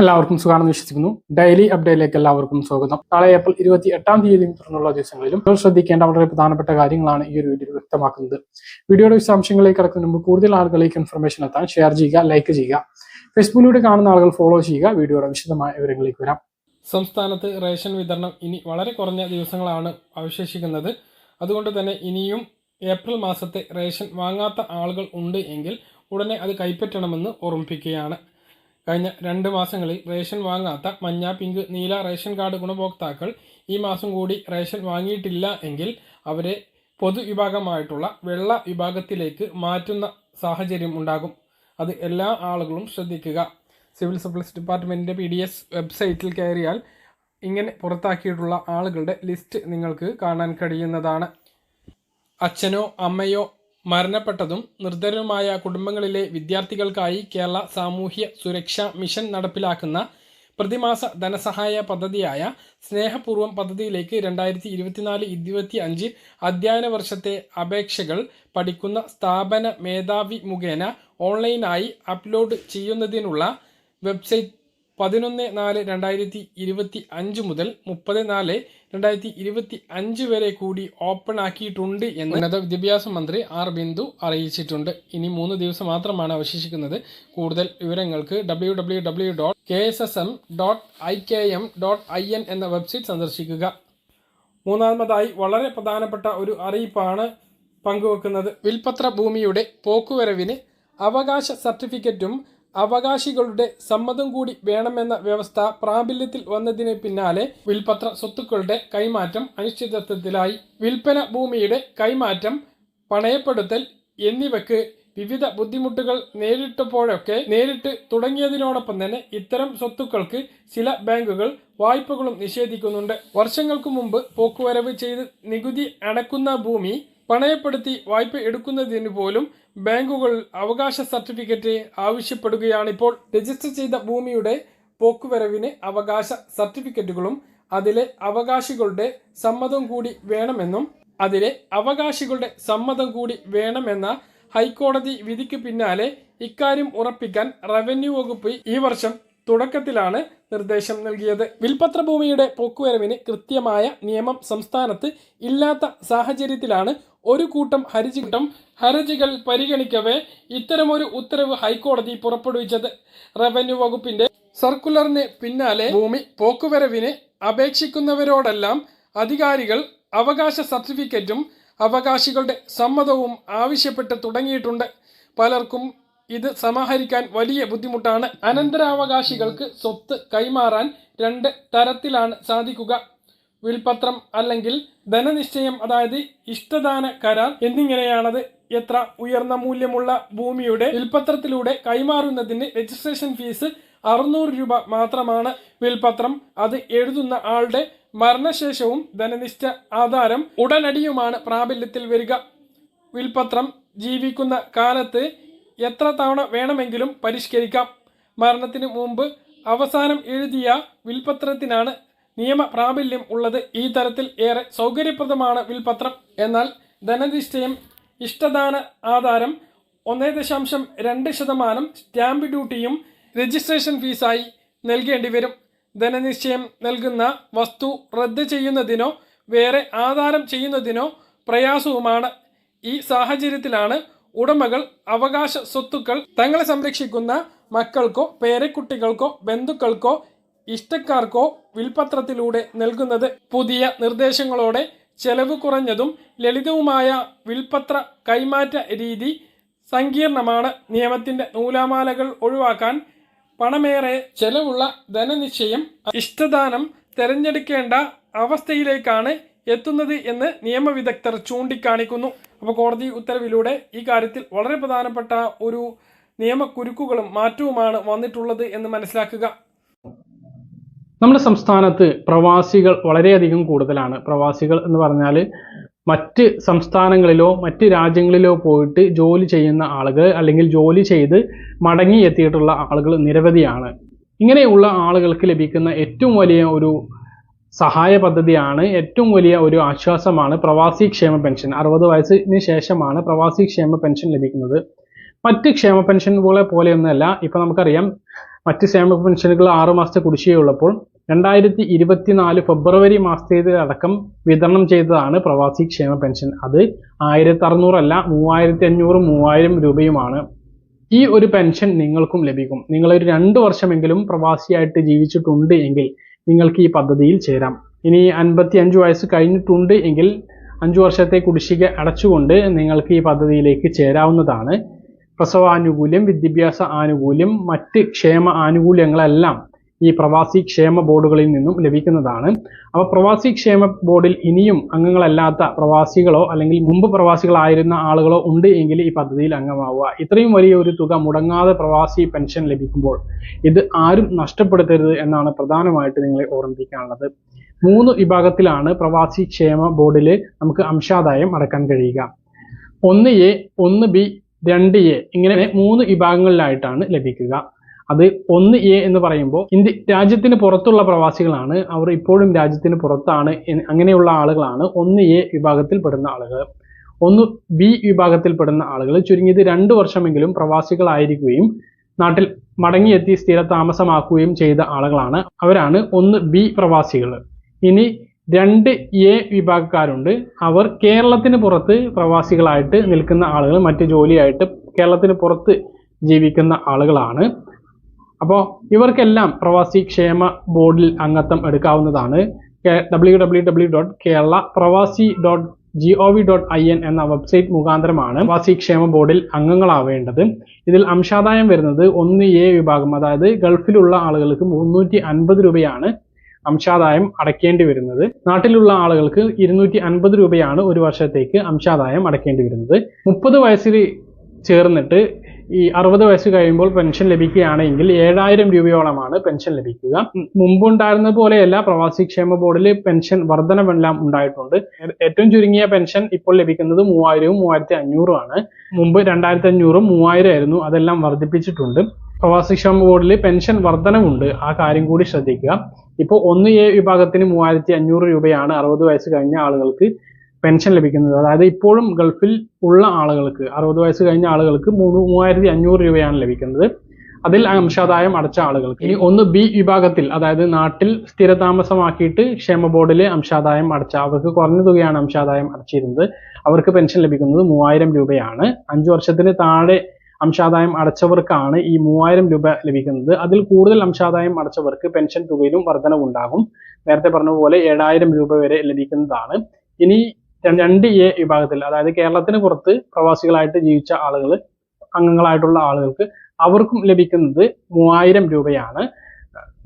എല്ലാവർക്കും സുഖമാണെന്ന് വിശ്വസിക്കുന്നു. ഡെയിലി അപ്ഡേറ്റിലേക്ക് എല്ലാവർക്കും സ്വാഗതം. നാളെ ഏപ്രിൽ ഇരുപത്തി എട്ടാം തീയതി തുടർന്നുള്ള ദിവസങ്ങളിലും നിങ്ങൾ ശ്രദ്ധിക്കേണ്ട വളരെ പ്രധാനപ്പെട്ട കാര്യങ്ങളാണ് ഈ ഒരു വീഡിയോ വ്യക്തമാക്കുന്നത്. വീഡിയോയുടെ വിശദാംശങ്ങളിലേക്ക് കടക്കുന്ന മുമ്പ് കൂടുതൽ ആളുകളിലേക്ക് ഇൻഫർമേഷൻ എത്താൻ ഷെയർ ചെയ്യുക ലൈക്ക് ചെയ്യുക. ഫേസ്ബുക്കിലൂടെ കാണുന്ന ആളുകൾ ഫോളോ ചെയ്യുക. വീഡിയോയുടെ വിശദമായ വിവരങ്ങളിലേക്ക് വരാം. സംസ്ഥാനത്ത് റേഷൻ വിതരണം ഇനി വളരെ കുറഞ്ഞ ദിവസങ്ങളാണ് അവശേഷിക്കുന്നത്. അതുകൊണ്ട് തന്നെ ഇനിയും ഏപ്രിൽ മാസത്തെ റേഷൻ വാങ്ങാത്ത ആളുകൾ ഉണ്ട് എങ്കിൽ ഉടനെ അത് കൈപ്പറ്റണമെന്ന് ഓർമ്മിപ്പിക്കുകയാണ്. കഴിഞ്ഞ രണ്ട് മാസങ്ങളിൽ റേഷൻ വാങ്ങാത്ത മഞ്ഞ പിങ്ക് നീല റേഷൻ കാർഡ് ഗുണഭോക്താക്കൾ ഈ മാസം കൂടി റേഷൻ വാങ്ങിയിട്ടില്ല എങ്കിൽ അവരെ പൊതുവിഭാഗമായിട്ടുള്ള വെള്ള വിഭാഗത്തിലേക്ക് മാറ്റുന്ന സാഹചര്യം ഉണ്ടാകും. അത് എല്ലാ ആളുകളും ശ്രദ്ധിക്കുക. സിവിൽ സപ്ലൈസ് ഡിപ്പാർട്ട്മെന്റിന്റെ പി ഡി എസ് വെബ്സൈറ്റിൽ കയറിയാൽ ഇങ്ങനെ പുറത്താക്കിയിട്ടുള്ള ആളുകളുടെ ലിസ്റ്റ് നിങ്ങൾക്ക് കാണാൻ കഴിയുന്നതാണ്. അച്ഛനോ അമ്മയോ മരണപ്പെട്ടതും നിർധനരുമായ കുടുംബങ്ങളിലെ വിദ്യാർത്ഥികൾക്കായി കേരള സാമൂഹ്യ സുരക്ഷാ മിഷൻ നടപ്പിലാക്കുന്ന പ്രതിമാസ ധനസഹായ പദ്ധതിയായ സ്നേഹപൂർവം പദ്ധതിയിലേക്ക് രണ്ടായിരത്തി ഇരുപത്തിനാല് ഇരുപത്തി അഞ്ച് അധ്യയന വർഷത്തെ അപേക്ഷകൾ പഠിക്കുന്ന സ്ഥാപന മേധാവി മുഖേന ഓൺലൈനായി അപ്ലോഡ് ചെയ്യുന്നതിനുള്ള വെബ്സൈറ്റ് പതിനൊന്ന് നാല് രണ്ടായിരത്തി ഇരുപത്തി അഞ്ച് മുതൽ മുപ്പത് നാല് രണ്ടായിരത്തി ഇരുപത്തി അഞ്ച് വരെ കൂടി ഓപ്പൺ ആക്കിയിട്ടുണ്ട് എന്ന് ഉന്നത വിദ്യാഭ്യാസ മന്ത്രി ആർ ബിന്ദു അറിയിച്ചിട്ടുണ്ട്. ഇനി മൂന്ന് ദിവസം മാത്രമാണ് അവശേഷിക്കുന്നത്. കൂടുതൽ വിവരങ്ങൾക്ക് W dot K S S M dot I K M dot I N എന്ന വെബ്സൈറ്റ് സന്ദർശിക്കുക. മൂന്നാമതായി വളരെ പ്രധാനപ്പെട്ട ഒരു അറിയിപ്പാണ് പങ്കുവെക്കുന്നത്. വിൽപത്ര ഭൂമിയുടെ പോക്കുവരവിന് അവകാശ സർട്ടിഫിക്കറ്റും അവകാശികളുടെ സമ്മതം കൂടി വേണമെന്ന വ്യവസ്ഥ പ്രാബല്യത്തിൽ വന്നതിന് പിന്നാലെ വിൽപത്ര സ്വത്തുക്കളുടെ കൈമാറ്റം അനിശ്ചിതത്വത്തിലായി. വിൽപ്പന ഭൂമിയുടെ കൈമാറ്റം പണയപ്പെടുത്തൽ എന്നിവയ്ക്ക് വിവിധ ബുദ്ധിമുട്ടുകൾ നേരിട്ടപ്പോഴൊക്കെ നേരിട്ട് തുടങ്ങിയതിനോടൊപ്പം തന്നെ ഇത്തരം സ്വത്തുക്കൾക്ക് ചില ബാങ്കുകൾ വായ്പകളും നിഷേധിക്കുന്നുണ്ട്. വർഷങ്ങൾക്ക് മുമ്പ് പോക്കുവരവ് ചെയ്ത് നികുതി അടക്കുന്ന ഭൂമി പണയപ്പെടുത്തി വായ്പ എടുക്കുന്നതിന് പോലും ബാങ്കുകൾ അവകാശ സർട്ടിഫിക്കറ്റ് ആവശ്യപ്പെടുകയാണിപ്പോൾ രജിസ്റ്റർ ചെയ്ത ഭൂമിയുടെ പോക്കുവരവിന് അവകാശ സർട്ടിഫിക്കറ്റുകളും അതിലെ അവകാശികളുടെ സമ്മതം കൂടി വേണമെന്നും അതിലെ അവകാശികളുടെ സമ്മതം കൂടി വേണമെന്ന ഹൈക്കോടതി വിധിക്ക് പിന്നാലെ ഇക്കാര്യം ഉറപ്പിക്കാൻ റവന്യൂ വകുപ്പ് ഈ വർഷം തുടക്കത്തിലാണ് നിർദ്ദേശം നൽകിയത്. വിൽപത്ര ഭൂമിയുടെ പോക്കുവരവിന് കൃത്യമായ നിയമം സംസ്ഥാനത്ത് ഇല്ലാത്ത സാഹചര്യത്തിലാണ് ഒരു കൂട്ടം ഹർജികൂട്ടം ഹർജികൾ പരിഗണിക്കവേ ഇത്തരമൊരു ഉത്തരവ് ഹൈക്കോടതി പുറപ്പെടുവിച്ചത്. റവന്യൂ വകുപ്പിന്റെ സർക്കുലറിന് പിന്നാലെ ഭൂമി പോക്കുവരവിന് അപേക്ഷിക്കുന്നവരോടെല്ലാം അധികാരികൾ അവകാശ സർട്ടിഫിക്കറ്റും അവകാശികളുടെ സമ്മതവും ആവശ്യപ്പെട്ട് തുടങ്ങിയിട്ടുണ്ട്. പലർക്കും ഇത് സമാഹരിക്കാൻ വലിയ ബുദ്ധിമുട്ടാണ്. അനന്തരാവകാശികൾക്ക് സ്വത്ത് കൈമാറാൻ രണ്ട് തരത്തിലാണ് സാധിക്കുക. വിൽപത്രം അല്ലെങ്കിൽ ധനനിശ്ചയം അതായത് ഇഷ്ടദാന കരാർ എന്നിങ്ങനെയാണത്. എത്ര ഉയർന്ന മൂല്യമുള്ള ഭൂമിയുടെ വിൽപത്രത്തിലൂടെ കൈമാറുന്നതിന് രജിസ്ട്രേഷൻ ഫീസ് അറുന്നൂറ് രൂപ മാത്രമാണ്. വിൽപത്രം അത് എഴുതുന്ന ആളുടെ മരണശേഷവും ധനനിഷ്ഠ ആധാരം ഉടനടിയുമാണ് പ്രാബല്യത്തിൽ വരിക. വിൽപത്രം ജീവിക്കുന്ന കാലത്ത് എത്ര തവണ വേണമെങ്കിലും പരിഷ്കരിക്കാം. മരണത്തിന് മുമ്പ് അവസാനം എഴുതിയ വിൽപത്രത്തിനാണ് നിയമ പ്രാബല്യം ഉള്ളത്. ഈ തരത്തിൽ ഏറെ സൗകര്യപ്രദമാണ് വിൽപത്രം. എന്നാൽ ധനനിഷ്ഠയും ഇഷ്ടദാന ആധാരം ഒന്നേ ദശാംശം രണ്ട് ശതമാനം സ്റ്റാമ്പ് ഡ്യൂട്ടിയും രജിസ്ട്രേഷൻ ഫീസായി നൽകേണ്ടി വരും. ധനനിശ്ചയം നൽകുന്ന വസ്തു റദ്ദ് ചെയ്യുന്നതിനോ വേറെ ആധാരം ചെയ്യുന്നതിനോ പ്രയാസവുമാണ്. ഈ സാഹചര്യത്തിലാണ് ഉടമകൾ അവകാശ സ്വത്തുക്കൾ തങ്ങളെ സംരക്ഷിക്കുന്ന മക്കൾക്കോ പേരക്കുട്ടികൾക്കോ ബന്ധുക്കൾക്കോ ഇഷ്ടക്കാർക്കോ വിൽപത്രത്തിലൂടെ നൽകുന്നത് പുതിയ നിർദ്ദേശങ്ങളോടെ ചെലവ് കുറഞ്ഞതും ലളിതവുമായ വിൽപത്ര കൈമാറ്റ രീതി സങ്കീർണമാണ്. നിയമത്തിന്റെ നൂലാമാലകൾ ഒഴിവാക്കാൻ പണമേറെ ചെലവുള്ള ധനനിശ്ചയം ഇഷ്ടദാനം തിരഞ്ഞെടുക്കേണ്ട അവസ്ഥയിലേക്കാണ് എത്തുന്നത് എന്ന് നിയമവിദഗ്ധർ ചൂണ്ടിക്കാണിക്കുന്നു. അപ്പോൾ കോടതി ഉത്തരവിലൂടെ ഈ കാര്യത്തിൽ വളരെ പ്രധാനപ്പെട്ട ഒരു നിയമക്കുരുക്കുകളും മാറ്റവുമാണ് വന്നിട്ടുള്ളത് എന്ന് മനസ്സിലാക്കുക. നമ്മുടെ സംസ്ഥാനത്ത് പ്രവാസികൾ വളരെയധികം കൂടുതലാണ്. പ്രവാസികൾ എന്ന് പറഞ്ഞാൽ മറ്റ് സംസ്ഥാനങ്ങളിലോ മറ്റ് രാജ്യങ്ങളിലോ പോയിട്ട് ജോലി ചെയ്യുന്ന ആളുകൾ അല്ലെങ്കിൽ ജോലി ചെയ്ത് മടങ്ങി എത്തിയിട്ടുള്ള ആളുകൾ നിരവധിയാണ്. ഇങ്ങനെയുള്ള ആളുകൾക്ക് ലഭിക്കുന്ന ഏറ്റവും വലിയ ഒരു സഹായ പദ്ധതിയാണ് ഏറ്റവും വലിയ ഒരു ആശ്വാസമാണ് പ്രവാസി ക്ഷേമ പെൻഷൻ. അറുപത് വയസ്സിന് ശേഷമാണ് പ്രവാസി ക്ഷേമ പെൻഷൻ ലഭിക്കുന്നത്. മറ്റ് ക്ഷേമ പെൻഷനുകളെ പോലെയൊന്നുമല്ല. ഇപ്പൊ നമുക്കറിയാം മറ്റ് ക്ഷേമ പെൻഷനുകൾ ആറ് മാസത്തെ കുടിശ്ശികയുള്ളപ്പോൾ രണ്ടായിരത്തി ഇരുപത്തിനാല് ഫെബ്രുവരി മാസത്തേത് അടക്കം വിതരണം ചെയ്തതാണ് പ്രവാസി ക്ഷേമ പെൻഷൻ. അത് ആയിരത്തി അറുന്നൂറല്ല മൂവായിരത്തി അഞ്ഞൂറും മൂവായിരം രൂപയുമാണ്. ഈ ഒരു പെൻഷൻ നിങ്ങൾക്കും ലഭിക്കും. നിങ്ങളൊരു രണ്ട് വർഷമെങ്കിലും പ്രവാസിയായിട്ട് ജീവിച്ചിട്ടുണ്ട് എങ്കിൽ നിങ്ങൾക്ക് ഈ പദ്ധതിയിൽ ചേരാം. ഇനി അൻപത്തി അഞ്ച് വയസ്സ് കഴിഞ്ഞിട്ടുണ്ട് എങ്കിൽ അഞ്ചു വർഷത്തെ കുടിശ്ശിക അടച്ചുകൊണ്ട് നിങ്ങൾക്ക് ഈ പദ്ധതിയിലേക്ക് ചേരാവുന്നതാണ്. പ്രസവാനുകൂല്യം വിദ്യാഭ്യാസ ആനുകൂല്യം മറ്റ് ക്ഷേമ ആനുകൂല്യങ്ങളെല്ലാം ഈ പ്രവാസി ക്ഷേമ ബോർഡുകളിൽ നിന്നും ലഭിക്കുന്നതാണ്. അപ്പോൾ പ്രവാസി ക്ഷേമ ബോർഡിൽ ഇനിയും അംഗങ്ങളല്ലാത്ത പ്രവാസികളോ അല്ലെങ്കിൽ മുമ്പ് പ്രവാസികളായിരുന്ന ആളുകളോ ഉണ്ട് എങ്കിൽ ഈ പദ്ധതിയിൽ അംഗമാവുക. ഇത്രയും വലിയ ഒരു തുക മുടങ്ങാതെ പ്രവാസി പെൻഷൻ ലഭിക്കുമ്പോൾ ഇത് ആരും നഷ്ടപ്പെടുത്തരുത് എന്നാണ് പ്രധാനമായിട്ട് നിങ്ങളെ ഓർമ്മിപ്പിക്കാനുള്ളത്. മൂന്ന് വിഭാഗത്തിലാണ് പ്രവാസി ക്ഷേമ ബോർഡിൽ നമുക്ക് അംശാദായം അടക്കാൻ കഴിയുക. ഒന്ന് എ ഒന്ന് ബി രണ്ട് എ ഇങ്ങനെ മൂന്ന് വിഭാഗങ്ങളിലായിട്ടാണ് ലഭിക്കുക. അത് ഒന്ന് എ എന്ന് പറയുമ്പോൾ ഇന്ത്യ രാജ്യത്തിന് പുറത്തുള്ള പ്രവാസികളാണ്. അവർ ഇപ്പോഴും രാജ്യത്തിന് പുറത്താണ്. അങ്ങനെയുള്ള ആളുകളാണ്. ഒന്ന് എ വിഭാഗത്തിൽപ്പെടുന്ന ആളുകൾ. ഒന്ന് ബി വിഭാഗത്തിൽപ്പെടുന്ന ആളുകൾ. ചുരുങ്ങിയത് രണ്ട് വർഷമെങ്കിലും പ്രവാസികളായിരിക്കുകയും നാട്ടിൽ മടങ്ങിയെത്തി സ്ഥിര താമസമാക്കുകയും ചെയ്ത ആളുകളാണ്. അവരാണ് ഒന്ന് ബി പ്രവാസികൾ. ഇനി രണ്ട് എ വിഭാഗക്കാരുണ്ട്. അവർ കേരളത്തിന് പുറത്ത് പ്രവാസികളായിട്ട് നിൽക്കുന്ന ആളുകൾ. മറ്റ് ജോലിയായിട്ട് കേരളത്തിന് പുറത്ത് ജീവിക്കുന്ന ആളുകളാണ്. അപ്പോൾ ഇവർക്കെല്ലാം പ്രവാസി ക്ഷേമ ബോർഡിൽ അംഗത്വം എടുക്കാവുന്നതാണ്. W W W dot Kerala pravasi dot G O V dot I N എന്ന വെബ്സൈറ്റ് മുഖാന്തരമാണ് പ്രവാസി ക്ഷേമ ബോർഡിൽ അംഗങ്ങളാവേണ്ടത്. ഇതിൽ അംശാദായം വരുന്നത് ഒന്ന് എ വിഭാഗം അതായത് ഗൾഫിലുള്ള ആളുകൾക്ക് മുന്നൂറ്റി അൻപത് രൂപയാണ് അംശാദായം അടയ്ക്കേണ്ടി വരുന്നത്. നാട്ടിലുള്ള ആളുകൾക്ക് ഇരുന്നൂറ്റി അൻപത് രൂപയാണ് ഒരു വർഷത്തേക്ക് അംശാദായം അടയ്ക്കേണ്ടി വരുന്നത്. മുപ്പത് വയസ്സിൽ ചേർന്നിട്ട് ഈ അറുപത് വയസ്സ് കഴിയുമ്പോൾ പെൻഷൻ ലഭിക്കുകയാണെങ്കിൽ ഏഴായിരം രൂപയോളമാണ് പെൻഷൻ ലഭിക്കുക. മുമ്പുണ്ടായിരുന്ന പോലെയല്ല പ്രവാസി ക്ഷേമ ബോർഡിൽ പെൻഷൻ വർധനമെല്ലാം ഉണ്ടായിട്ടുണ്ട്. ഏറ്റവും ചുരുങ്ങിയ പെൻഷൻ ഇപ്പോൾ ലഭിക്കുന്നത് മൂവായിരവും മൂവായിരത്തി അഞ്ഞൂറും ആണ് മുമ്പ് രണ്ടായിരത്തി അഞ്ഞൂറും മൂവായിരം ആയിരുന്നു അതെല്ലാം വർദ്ധിപ്പിച്ചിട്ടുണ്ട് പ്രവാസി ക്ഷേമ ബോർഡിൽ പെൻഷൻ വർധനമുണ്ട് ആ കാര്യം കൂടി ശ്രദ്ധിക്കുക. ഇപ്പോൾ ഒന്ന് എ വിഭാഗത്തിന് മൂവായിരത്തി അഞ്ഞൂറ് രൂപയാണ് അറുപത് വയസ്സ് കഴിഞ്ഞ ആളുകൾക്ക് പെൻഷൻ ലഭിക്കുന്നത്. അതായത് ഇപ്പോഴും ഗൾഫിൽ ഉള്ള ആളുകൾക്ക് അറുപത് വയസ്സ് കഴിഞ്ഞ ആളുകൾക്ക് മൂന്ന് മൂവായിരത്തി അഞ്ഞൂറ് രൂപയാണ് ലഭിക്കുന്നത്. അതിൽ അംശാദായം അടച്ച ആളുകൾക്ക്. ഇനി ഒന്ന് ബി വിഭാഗത്തിൽ അതായത് നാട്ടിൽ സ്ഥിരതാമസമാക്കിയിട്ട് ക്ഷേമ ബോർഡിലെ അംശാദായം അടച്ച അവർക്ക് കുറഞ്ഞ തുകയാണ് അംശാദായം അടച്ചിരുന്നത്. അവർക്ക് പെൻഷൻ ലഭിക്കുന്നത് മൂവായിരം രൂപയാണ്. അഞ്ചു വർഷത്തിന് താഴെ അംശാദായം അടച്ചവർക്കാണ് ഈ മൂവായിരം രൂപ ലഭിക്കുന്നത്. അതിൽ കൂടുതൽ അംശാദായം അടച്ചവർക്ക് പെൻഷൻ തുകയിലും വർധനവുണ്ടാകും. നേരത്തെ പറഞ്ഞ പോലെ ഏഴായിരം രൂപ വരെ ലഭിക്കുന്നതാണ്. ഇനി രണ്ട് എ വിഭാഗത്തിൽ അതായത് കേരളത്തിന് പുറത്ത് പ്രവാസികളായിട്ട് ജീവിച്ച ആളുകൾ അംഗങ്ങളായിട്ടുള്ള ആളുകൾക്ക് അവർക്കും ലഭിക്കുന്നത് മൂവായിരം രൂപയാണ്.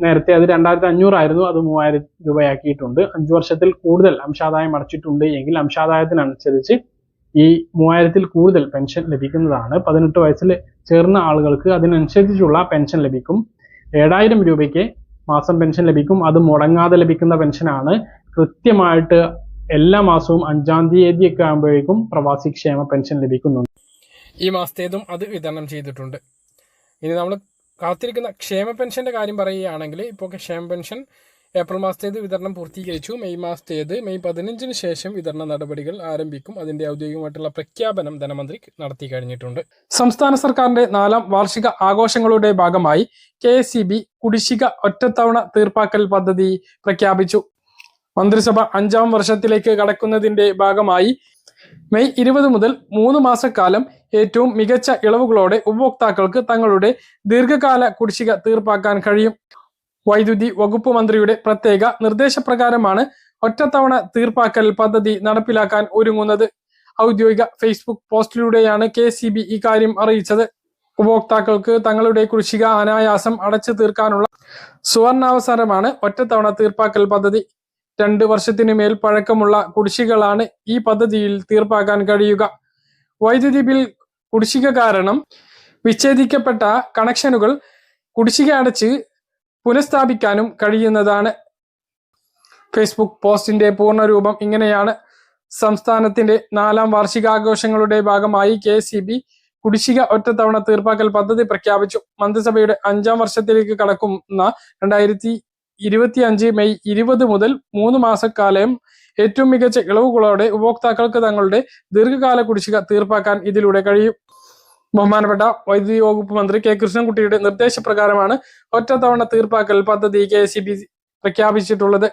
നേരത്തെ അത് രണ്ടായിരത്തി അഞ്ഞൂറായിരുന്നു അത് മൂവായിരം രൂപയാക്കിയിട്ടുണ്ട്. അഞ്ചു വർഷത്തിൽ കൂടുതൽ അംശാദായം അടച്ചിട്ടുണ്ട് എങ്കിൽ അംശാദായത്തിനനുസരിച്ച് ഈ മൂവായിരത്തിൽ കൂടുതൽ പെൻഷൻ ലഭിക്കുന്നതാണ്. പതിനെട്ട് വയസ്സിൽ ചേർന്ന ആളുകൾക്ക് അതിനനുസരിച്ചുള്ള പെൻഷൻ ലഭിക്കും. ഏഴായിരം രൂപയ്ക്ക് മാസം പെൻഷൻ ലഭിക്കും. അത് മുടങ്ങാതെ ലഭിക്കുന്ന പെൻഷനാണ്. കൃത്യമായിട്ട് എല്ലാ മാസവും അഞ്ചാം തീയതി ഒക്കെ ആകുമ്പോഴേക്കും പ്രവാസി ക്ഷേമ പെൻഷൻ ലഭിക്കുന്നുണ്ട്. ഈ മാസത്തേതും അത് വിതരണം ചെയ്തിട്ടുണ്ട്. ഇനി നമ്മൾ കാത്തിരിക്കുന്ന ക്ഷേമ പെൻഷന്റെ കാര്യം പറയുകയാണെങ്കിൽ ഇപ്പോൾ ക്ഷേമ പെൻഷൻ ഏപ്രിൽ മാസത്തേത് വിതരണം പൂർത്തീകരിച്ചു. മെയ് മാസത്തേത് മെയ് പതിനഞ്ചിന് ശേഷം വിതരണ നടപടികൾ ആരംഭിക്കും. അതിന്റെ ഔദ്യോഗികമായിട്ടുള്ള പ്രഖ്യാപനം ധനമന്ത്രി നടത്തി കഴിഞ്ഞിട്ടുണ്ട്. സംസ്ഥാന സർക്കാരിന്റെ നാലാം വാർഷിക ആഘോഷങ്ങളുടെ ഭാഗമായി കെ കുടിശ്ശിക ഒറ്റത്തവണ തീർപ്പാക്കൽ പദ്ധതി പ്രഖ്യാപിച്ചു. മന്ത്രിസഭ അഞ്ചാം വർഷത്തിലേക്ക് കടക്കുന്നതിന്റെ ഭാഗമായി മെയ് ഇരുപത് മുതൽ മൂന്ന് മാസക്കാലം ഏറ്റവും മികച്ച ഇളവുകളോടെ ഉപഭോക്താക്കൾക്ക് തങ്ങളുടെ ദീർഘകാല കുടിശ്ശിക തീർപ്പാക്കാൻ കഴിയും. വൈദ്യുതി വകുപ്പ് മന്ത്രിയുടെ പ്രത്യേക നിർദ്ദേശപ്രകാരമാണ് ഒറ്റത്തവണ തീർപ്പാക്കൽ പദ്ധതി നടപ്പിലാക്കാൻ ഒരുങ്ങുന്നത്. ഔദ്യോഗിക ഫേസ്ബുക്ക് പോസ്റ്റിലൂടെയാണ് കെ സി ബി ഇക്കാര്യം അറിയിച്ചത്. ഉപഭോക്താക്കൾക്ക് തങ്ങളുടെ കുടിശ്ശിക അനായാസം അടച്ചു തീർക്കാനുള്ള സുവർണാവസരമാണ് ഒറ്റത്തവണ തീർപ്പാക്കൽ പദ്ധതി. രണ്ട് വർഷത്തിന് മേൽ പഴക്കമുള്ള കുടിശ്ശികളാണ് ഈ പദ്ധതിയിൽ തീർപ്പാക്കാൻ കഴിയുക. വൈദ്യുതി ബിൽ കുടിശ്ശിക കാരണം വിച്ഛേദിക്കപ്പെട്ട കണക്ഷനുകൾ കുടിശ്ശിക അടച്ച് പുനഃസ്ഥാപിക്കാനും കഴിയുന്നതാണ്. ഫേസ്ബുക്ക് പോസ്റ്റിന്റെ പൂർണരൂപം ഇങ്ങനെയാണ്. സംസ്ഥാനത്തിന്റെ നാലാം വാർഷികാഘോഷങ്ങളുടെ ഭാഗമായി കെ സി ബി കുടിശ്ശിക ഒറ്റത്തവണ തീർപ്പാക്കൽ പദ്ധതി പ്രഖ്യാപിച്ചു. മന്ത്രിസഭയുടെ അഞ്ചാം വർഷത്തിലേക്ക് കടക്കുന്ന രണ്ടായിരത്തി ഇരുപത്തി അഞ്ച് മെയ് ഇരുപത് മുതൽ മൂന്ന് മാസക്കാലം ഏറ്റവും മികച്ച ഇളവുകളോടെ ഉപഭോക്താക്കൾക്ക് തങ്ങളുടെ ദീർഘകാല കുടിശ്ശിക തീർപ്പാക്കാൻ ഇതിലൂടെ കഴിയും. ബഹുമാനപ്പെട്ട വൈദ്യുതി വകുപ്പ് മന്ത്രി കെ കൃഷ്ണൻകുട്ടിയുടെ നിർദ്ദേശപ്രകാരമാണ് ഒറ്റത്തവണ തീർപ്പാക്കൽ പദ്ധതി കെ എസ് പ്രഖ്യാപിച്ചിട്ടുള്ളത്.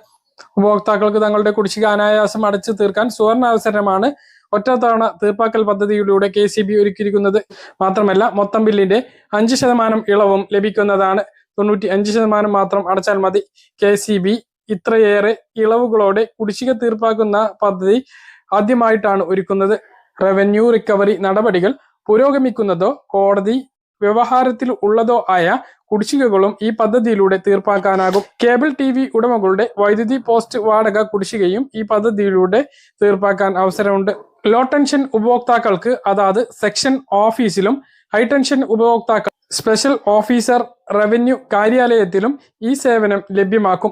ഉപഭോക്താക്കൾക്ക് തങ്ങളുടെ കുടിശ്ശിക അനായാസം അടച്ചു തീർക്കാൻ സുവർണ അവസരമാണ് ഒറ്റത്തവണ തീർപ്പാക്കൽ പദ്ധതിയിലൂടെ കെ സി ബി ഒരുക്കിയിരിക്കുന്നത്. മാത്രമല്ല മൊത്തം ബില്ലിന്റെ അഞ്ച് ശതമാനം ഇളവും ലഭിക്കുന്നതാണ്. തൊണ്ണൂറ്റി അഞ്ച് ശതമാനം മാത്രം അടച്ചാൽ മതി. കെ സി ബി ഇത്രയേറെ ഇളവുകളോടെ കുടിശ്ശിക തീർപ്പാക്കുന്ന പദ്ധതി ആദ്യമായിട്ടാണ് ഒരുക്കുന്നത്. റവന്യൂ റിക്കവറി നടപടികൾ പുരോഗമിക്കുന്നതോ കോടതി വ്യവഹാരത്തിൽ ഉള്ളതോ ആയ കുടിശ്ശികകളും ഈ പദ്ധതിയിലൂടെ തീർപ്പാക്കാനാകും. കേബിൾ ടി വി ഉടമകളുടെ വൈദ്യുതി പോസ്റ്റ് വാടക കുടിശ്ശികയും ഈ പദ്ധതിയിലൂടെ തീർപ്പാക്കാൻ അവസരമുണ്ട്. ലോ ടെൻഷൻ ഉപഭോക്താക്കൾക്ക് അതാത് സെക്ഷൻ ഓഫീസിലും ഹൈ ടെൻഷൻ ഉപഭോക്താക്കൾ സ്പെഷ്യൽ ഓഫീസർ റവന്യൂ കാര്യാലയത്തിലും ഈ സേവനം ലഭ്യമാക്കും.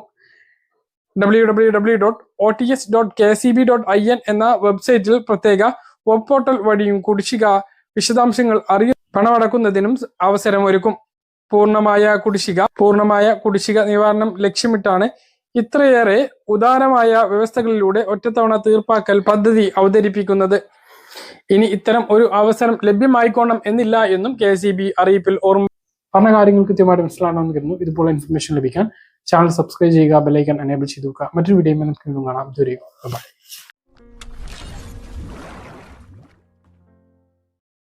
W W W dot O T S dot K C B dot I N എന്ന വെബ്സൈറ്റിൽ പ്രത്യേക വെബ് പോർട്ടൽ വഴിയും കുടിശ്ശിക വിശദാംശങ്ങൾ അറിയ പണമടക്കുന്നതിനും അവസരമൊരുക്കും. പൂർണമായ കുടിശ്ശിക പൂർണമായ കുടിശ്ശിക നിവാരണം ലക്ഷ്യമിട്ടാണ് ഇത്രയേറെ ഉദാരമായ വ്യവസ്ഥകളിലൂടെ ഒറ്റത്തവണ തീർപ്പാക്കൽ പദ്ധതി അവതരിപ്പിക്കുന്നത്. ഇനി ഇത്തരം ഒരു അവസരം ലഭ്യമായിക്കോണം എന്നില്ല എന്നും കെ സി ബി അറിയിപ്പിൽ ഓർമ്മ പറഞ്ഞ കാര്യങ്ങൾ കൃത്യമായിട്ട് മനസ്സിലാണെന്ന് കരുതുന്നു. ഇതുപോലെ ഇൻഫർമേഷൻ ലഭിക്കാൻ ചാനൽ സബ്സ്ക്രൈബ് ചെയ്യുക ബെലൈക്കൻ എനേബിൾ ചെയ്തു വെക്കുക മറ്റൊരു വീഡിയോ നമുക്ക് കാണാം. ദൂരേക്കും ബൈ